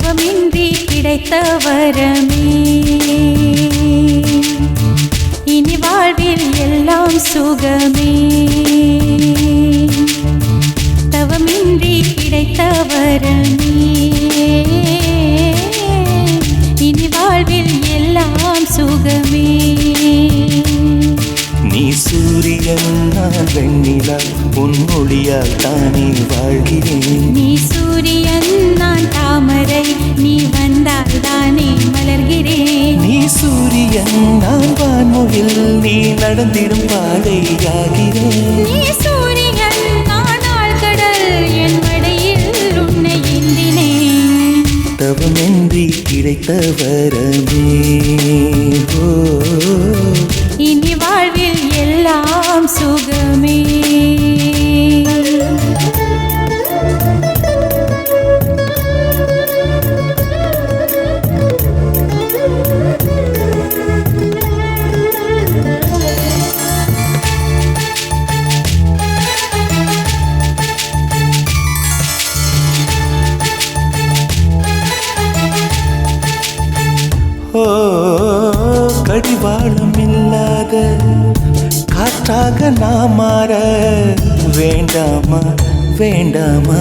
தவமின்றி கிடைத்த வரமே இனி வாழ்வில் எல்லாம் சுகமே. தவமின்றி கிடைத்த வரமே இனி வாழ்வில் எல்லாம் சுகமே. நீ சூரியன் நான் வெண்ணிலா உன் ஒளியால் தானே வாழ்கிறேன். நீ சூரியன் தாமரை நீ வந்தால் தானே மலர்கிறேன். நீ சூரியன் நான் வான்முகில் நீ நடந்திடும் பாதையாகிறேன். நீ சூரியன் நான் ஆழ்கடல் என் மடையில் உன்னை ஏந்தினேன். தவமின்றி கிடைத்த வரமே ஓ. இனி வாழ்வில் எல்லாம் சுகமே. ஓ கடிவாளம் இல்லாத காற்றாக நான் மாற வேண்டாமா? வேண்டாமா?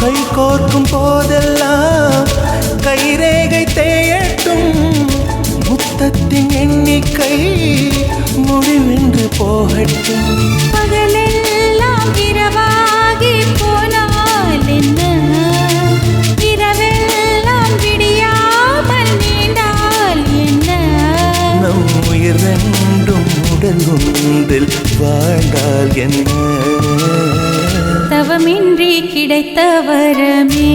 கை கோர்க்கும் போதெல்லாம் கைரேகை தேயட்டும். முத்தத்தின் எண்ணிக்கை முடிவென்று போகட்டும். பகலெல்லாம் இரவாகி போனால் என்ன? இரவெல்லாம் விடியாமல் நீண்டால் என்ன? நம் உயிர் ரெண்டும் உடல் ஒன்றில் வாழ்ந்தால் என்ன? தவமின்றி கிடைத்த வரமே.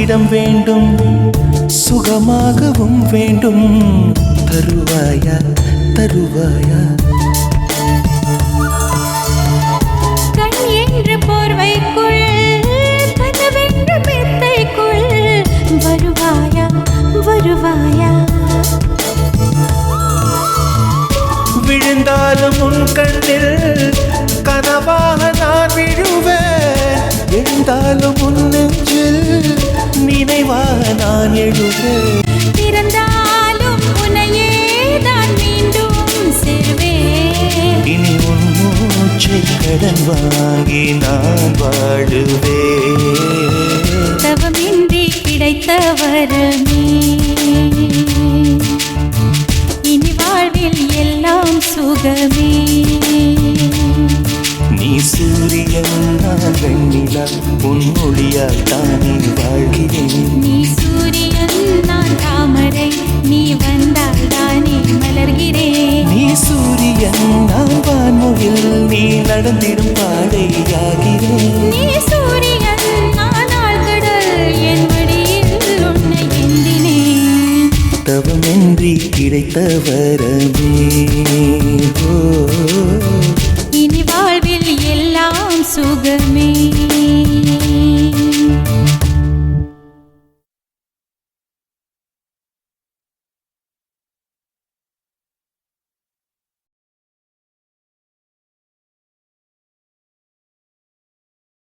இடம் வேண்டும் சுகமாகவும் வேண்டும். தருவாயா தருவாயா? கண் என்று போர்வைக்குள் கனவென்று மெத்தைக்குள். வருவாயா வருவாயா? விழுந்தாலும் உன் கண்ணில் கனவாக நான் விழுவேன். எழுந்தாலும் நினைவாக நான் எழுவேன் பிறந்தாலும் உன்னையே தான் மீண்டும் சேர்வேன். இனி உன் மூச்சை கடன் வாங்கி நான் வாழுவேன். தவமின்றி கிடைத்த வரமே இனி வாழ்வில் எல்லாம் சுகமே. நீ சூரியன் நான் வெண்ணிலா உன் ஒளியால் தானே வாழ்கிறேன். நீ சூரியன் நான் தாமரை நீ வந்தால் தானே மலர்கிறேன். நீ சூரியன் நான் வான்முகில் நீ நடந்திடும் பாதையாகிறேன். நீ சூரியன் நான் ஆழ்கடல் என் மடியில் உன்னை ஏந்தினேன் தவமின்றி கிடைத்த வரமே